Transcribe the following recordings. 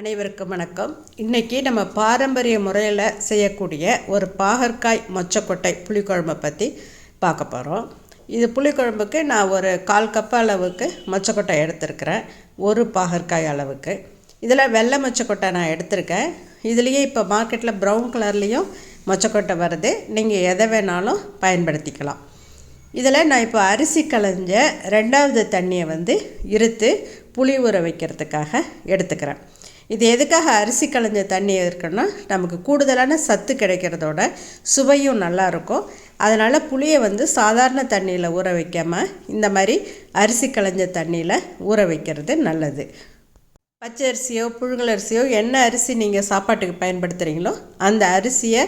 அனைவருக்கும் வணக்கம். இன்றைக்கி நம்ம பாரம்பரிய முறையில் செய்யக்கூடிய ஒரு பாகற்காய் மொச்சக்கொட்டை புளிக்குழம்பை பற்றி பார்க்க போகிறோம் இது புளிக்குழம்புக்கு நான் ஒரு கால் கப் அளவுக்கு மொச்சக்கொட்டை எடுத்திருக்கிறேன். ஒரு பாகற்காய் அளவுக்கு. இதில் வெள்ளை மொச்சக்கொட்டை நான் எடுத்திருக்கேன். இதுலேயே இப்போ மார்க்கெட்டில் ப்ரௌன் கலர்லேயும் மொச்சக்கொட்டை வருது. நீங்கள் எதை வேணாலும் பயன்படுத்திக்கலாம். இதில் நான் இப்போ அரிசி களைஞ்ச ரெண்டாவது தண்ணியை வந்து இருத்து புளி ஊற வைக்கிறதுக்காக எடுத்துக்கிறேன். இது எதுக்காக அரிசி களைஞ்ச தண்ணி இருக்குன்னா நமக்கு கூடுதலான சத்து கிடைக்கிறதோட சுவையும் நல்லாயிருக்கும் அதனால் புளியை வந்து சாதாரண தண்ணியில் ஊற வைக்காமல் இந்த மாதிரி அரிசி களைஞ்ச தண்ணியில் ஊற வைக்கிறது நல்லது. பச்சை அரிசியோ புழுங்கல் அரிசியோ என்ன அரிசி நீங்கள் சாப்பாட்டுக்கு பயன்படுத்துகிறீங்களோ அந்த அரிசியை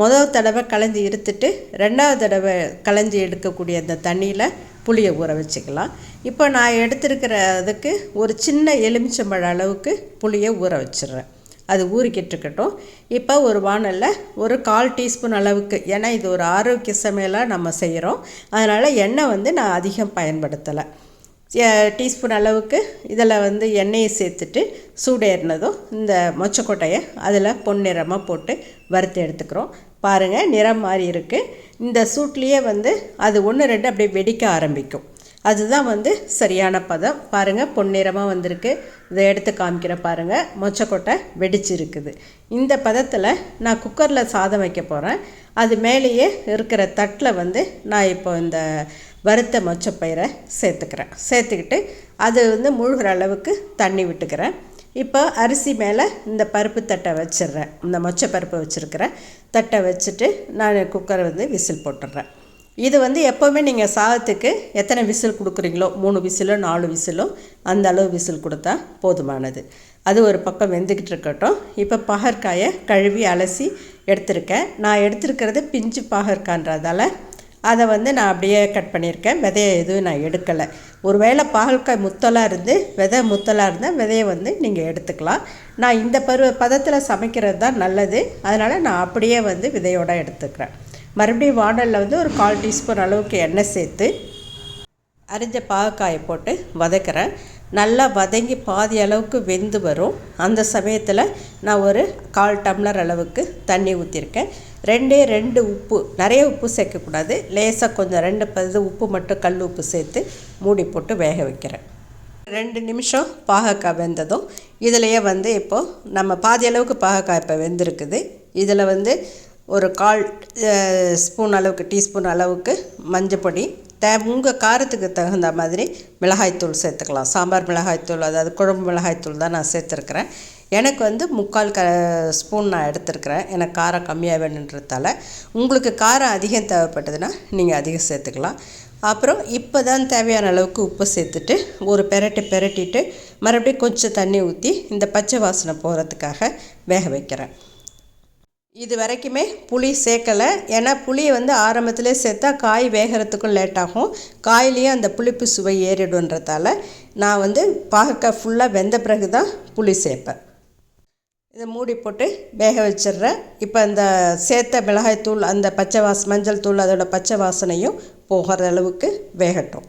முதல் தடவை களைஞ்சி இருத்துட்டு ரெண்டாவது தடவை களைஞ்சி எடுக்கக்கூடிய அந்த தண்ணியில் புளியை ஊற வச்சுக்கலாம். இப்போ நான் எடுத்துருக்கிற அதுக்கு ஒரு சின்ன எலுமிச்சம்பழ அளவுக்கு புளியை ஊற வச்சிடுறேன். அது ஊறிக்கிட்டு இருக்கட்டும். இப்போ ஒரு வானலில் ஒரு கால் டீஸ்பூன் அளவுக்கு ஏன்னா இது ஒரு ஆரோக்கிய சமையலாக நம்ம செய்கிறோம் அதனால் எண்ணெய் வந்து நான் அதிகம் பயன்படுத்தலை. டீஸ்பூன் அளவுக்கு இதில் வந்து எண்ணெயை சேர்த்துட்டு சூடேறினதும் இந்த மொச்சக்கொட்டையை அதில் பொன்னிறமாக போட்டு வறுத்து எடுத்துக்கிறோம். பாருங்கள் நிறம் மாறி இருக்குது இந்த சூட்லேயே வந்து அது ஒன்று ரெண்டு அப்படியே வெடிக்க ஆரம்பிக்கும். அதுதான் வந்து சரியான பதம். பாருங்கள் பொன்னிறமாக வந்திருக்கு. இதை எடுத்து காமிக்கிற பாருங்கள் மொச்சக்கொட்டை வெடிச்சிருக்குது. இந்த பதத்தில் நான் குக்கரில் சாதம் வைக்க போகிறேன் அது மேலேயே இருக்கிற தட்டில் வந்து நான் இப்போ இந்த வறுத்த மொச்சப்பயிரை சேர்த்துக்கிறேன். சேர்த்துக்கிட்டு அது வந்து முழுகிற அளவுக்கு தண்ணி விட்டுக்கிறேன். இப்போ அரிசி மேலே இந்த பருப்பு தட்டை வச்சிடுறேன். இந்த மொச்சை பருப்பு வச்சுருக்கிறேன் தட்டை வச்சுட்டு நான் குக்கரை வந்து விசில் போட்டுடுறேன். இது வந்து எப்போவுமே நீங்கள் சாதத்துக்கு எத்தனை விசில் கொடுக்குறீங்களோ மூணு விசிலோ நாலு விசிலோ அந்த அளவு விசில் கொடுத்தா போதுமானது. அது ஒரு பக்கம் வெந்துக்கிட்டு இருக்கட்டும். இப்போ பாகற்காயை கழுவி அலசி எடுத்திருக்கேன். நான் எடுத்திருக்கிறது பிஞ்சு பாகற்கான்றதால அதை வந்து நான் அப்படியே கட் பண்ணியிருக்கேன். விதையை எதுவும் நான் எடுக்கலை. ஒரு வேளை பாகற்காய் முத்தலாக இருந்து விதை முத்தலாக இருந்தால் விதையை வந்து நீங்கள் எடுத்துக்கலாம். நான் இந்த பருவ பதத்தில் சமைக்கிறது தான் நல்லது. அதனால் நான் அப்படியே வந்து விதையோடு எடுத்துக்கிறேன். மறுபடியும் வாடலில் வந்து ஒரு கால் டீஸ்பூன் அளவுக்கு எண்ணெய் சேர்த்து அரிஞ்ச பாகக்காயை போட்டு வதக்கிறேன். நல்லா வதங்கி பாதி அளவுக்கு வெந்து வரும். அந்த சமயத்தில் நான் ஒரு கால் டம்ளர் அளவுக்கு தண்ணி ஊற்றிருக்கேன் ரெண்டே ரெண்டு உப்பு நிறைய உப்பு சேர்க்கக்கூடாது. லேசாக கொஞ்சம் ரெண்டு பது உப்பு மட்டும் கல் உப்பு சேர்த்து மூடி போட்டு வேக வைக்கிறேன். ரெண்டு நிமிஷம் பாகக்காய் வெந்ததும் இதிலையே வந்து இப்போது நம்ம பாதி அளவுக்கு பாகக்காய் இப்போ வெந்திருக்குது. இதில் வந்து ஒரு கால் ஸ்பூன் அளவுக்கு டீஸ்பூன் அளவுக்கு மஞ்சப்பொடி தே உங்கள் காரத்துக்கு தகுந்த மாதிரி மிளகாய்த்தூள் சேர்த்துக்கலாம். சாம்பார் மிளகாய்த்தூள் அதாவது குழம்பு மிளகாய்த்தூள் தான் நான் சேர்த்துருக்குறேன். எனக்கு வந்து முக்கால் க ஸ்பூன் நான் எடுத்துருக்குறேன். எனக்கு காரம் கம்மியாக வேணுன்றதால. உங்களுக்கு காரம் அதிகம் தேவைப்பட்டதுன்னா நீங்கள் அதிகம் சேர்த்துக்கலாம். அப்புறம் இப்போ தான் தேவையான அளவுக்கு உப்பு சேர்த்துட்டு ஒரு பெரட்டு பெரட்டிட்டு மறுபடியும் கொஞ்சம் தண்ணி ஊற்றி இந்த பச்சை வாசனை போகிறதுக்காக வேக வைக்கிறேன். இது வரைக்குமே புளி சேர்க்கலை. ஏன்னா புளியை வந்து ஆரம்பத்திலே சேர்த்தா காய் வேகிறதுக்கும் லேட் ஆகும் காயிலையும் அந்த புளிப்பு சுவை ஏறிடுன்றதால நான் வந்து பாகக்காய் ஃபுல்லாக வெந்த பிறகு தான் புளி சேர்ப்பேன். இதை மூடி போட்டு வேக வச்சிடுறேன். இப்போ அந்த சேர்த்த மிளகாய் அந்த பச்சை வாச மஞ்சள் தூள் அதோடய பச்சை வாசனையும் போகிற அளவுக்கு வேகட்டும்.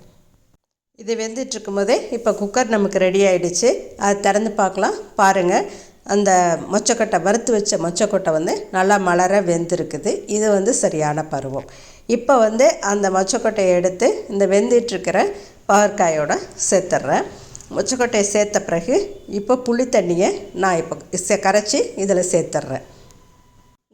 இது வெந்துட்டுருக்கும் போதே இப்போ குக்கர் நமக்கு ரெடி ஆகிடுச்சு அதை திறந்து பார்க்கலாம். பாருங்கள் அந்த மொச்சக்கொட்டை வறுத்து வச்ச மொச்சக்கொட்டை வந்து நல்லா மலர வெந்திருக்குது. இது வந்து சரியான பருவம். இப்போ வந்து அந்த மொச்சக்கொட்டையை எடுத்து இந்த வெந்துட்டுருக்கிற பவர்க்காயோட சேர்த்துட்றேன். மொச்சக்கொட்டையை சேர்த்த பிறகு இப்போ புளி தண்ணியை நான் இப்போ கரைச்சி இதில் சேர்த்துட்றேன்.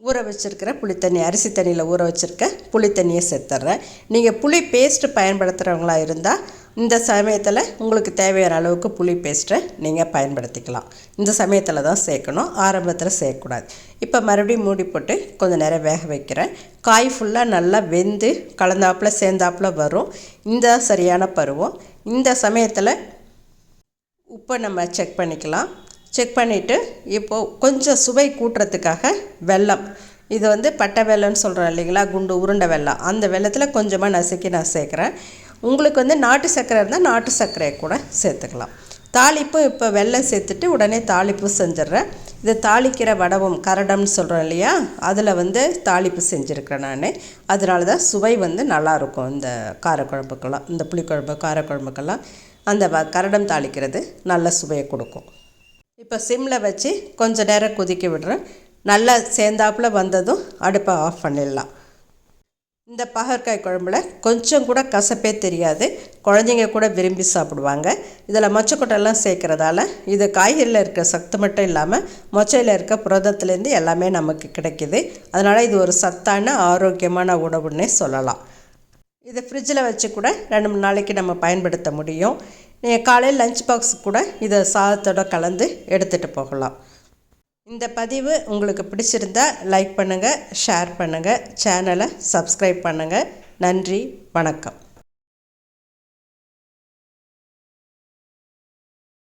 ஊற வச்சுருக்கிற புளித்தண்ணி அரிசி தண்ணியில் ஊற வச்சுருக்க புளித்தண்ணியை சேர்த்துட்றேன். நீங்கள் புளி பேஸ்ட்டு பயன்படுத்துகிறவங்களா இருந்தால் இந்த சமயத்தில் உங்களுக்கு தேவையான அளவுக்கு புளி பேஸ்ட்டை நீங்கள் பயன்படுத்திக்கலாம். இந்த சமயத்தில் தான் சேர்க்கணும். ஆரம்பத்தில் சேர்க்கக்கூடாது. இப்போ மறுபடியும் மூடி போட்டு கொஞ்சம் நேரம் வேக வைக்கிறேன். காய் ஃபுல்லாக நல்லா வெந்து கலந்தாப்பில் சேர்ந்தாப்பில் வரும். இந்த சரியான பருவம். இந்த சமயத்தில் உப்பை நம்ம செக் பண்ணிக்கலாம். செக் பண்ணிவிட்டு இப்போது கொஞ்சம் சுவை கூட்டுறதுக்காக வெல்லம். இது வந்து பட்டை வெள்ளம்னு சொல்கிறோம் இல்லைங்களா? குண்டு உருண்டை வெல்லம். அந்த வெள்ளத்தில் கொஞ்சமாக நசுக்கி நான் சேர்க்குறேன். உங்களுக்கு வந்து நாட்டு சர்க்கரை இருந்தால் நாட்டு சர்க்கரையை கூட சேர்த்துக்கலாம். தாளிப்பு இப்போ வெள்ளம் சேர்த்துட்டு உடனே தாளிப்பு செஞ்சிடுறேன். இது தாளிக்கிற வடவம் கரடம்னு சொல்கிறோம் இல்லையா? அதில் வந்து தாளிப்பு செஞ்சுருக்கிறேன் நான். அதனால தான் சுவை வந்து நல்லாயிருக்கும் இந்த காரக்குழம்புக்கெல்லாம் இந்த புளிக்குழம்பு காரக்குழம்புக்கெல்லாம். அந்த வ கரடம் தாளிக்கிறது நல்ல சுவையை கொடுக்கும். இப்போ சிம்மில் வச்சு கொஞ்சம் நேரம் கொதிக்க விடுறேன். நல்லா சேர்ந்தாப்புல வந்ததும் அடுப்பை ஆஃப் பண்ணிடலாம். இந்த பாகற்காய் குழம்புல கொஞ்சம் கூட கசப்பே தெரியாது. குழந்தைங்க கூட விரும்பி சாப்பிடுவாங்க. இதில் மொச்சக்கொட்டெல்லாம் சேர்க்குறதால இது காய்கறியில் இருக்க சத்து மட்டும் இல்லாமல் மொச்சையில் இருக்க புரதத்துலேருந்து எல்லாமே நமக்கு கிடைக்கிது. அதனால் இது ஒரு சத்தான ஆரோக்கியமான உணவுன்னே சொல்லலாம். இதை ஃப்ரிட்ஜில் வச்சு கூட ரெண்டு மூணு நாளைக்கு நம்ம பயன்படுத்த முடியும். நீங்கள் காலையில் லஞ்ச் பாக்ஸ் கூட இதை சாதத்தோட கலந்து எடுத்துகிட்டு போகலாம். இந்த பதிவு உங்களுக்கு பிடிச்சிருந்தா லைக் பண்ணுங்கள் ஷேர் பண்ணுங்கள் சேனலை சப்ஸ்கிரைப் பண்ணுங்கள் நன்றி வணக்கம்.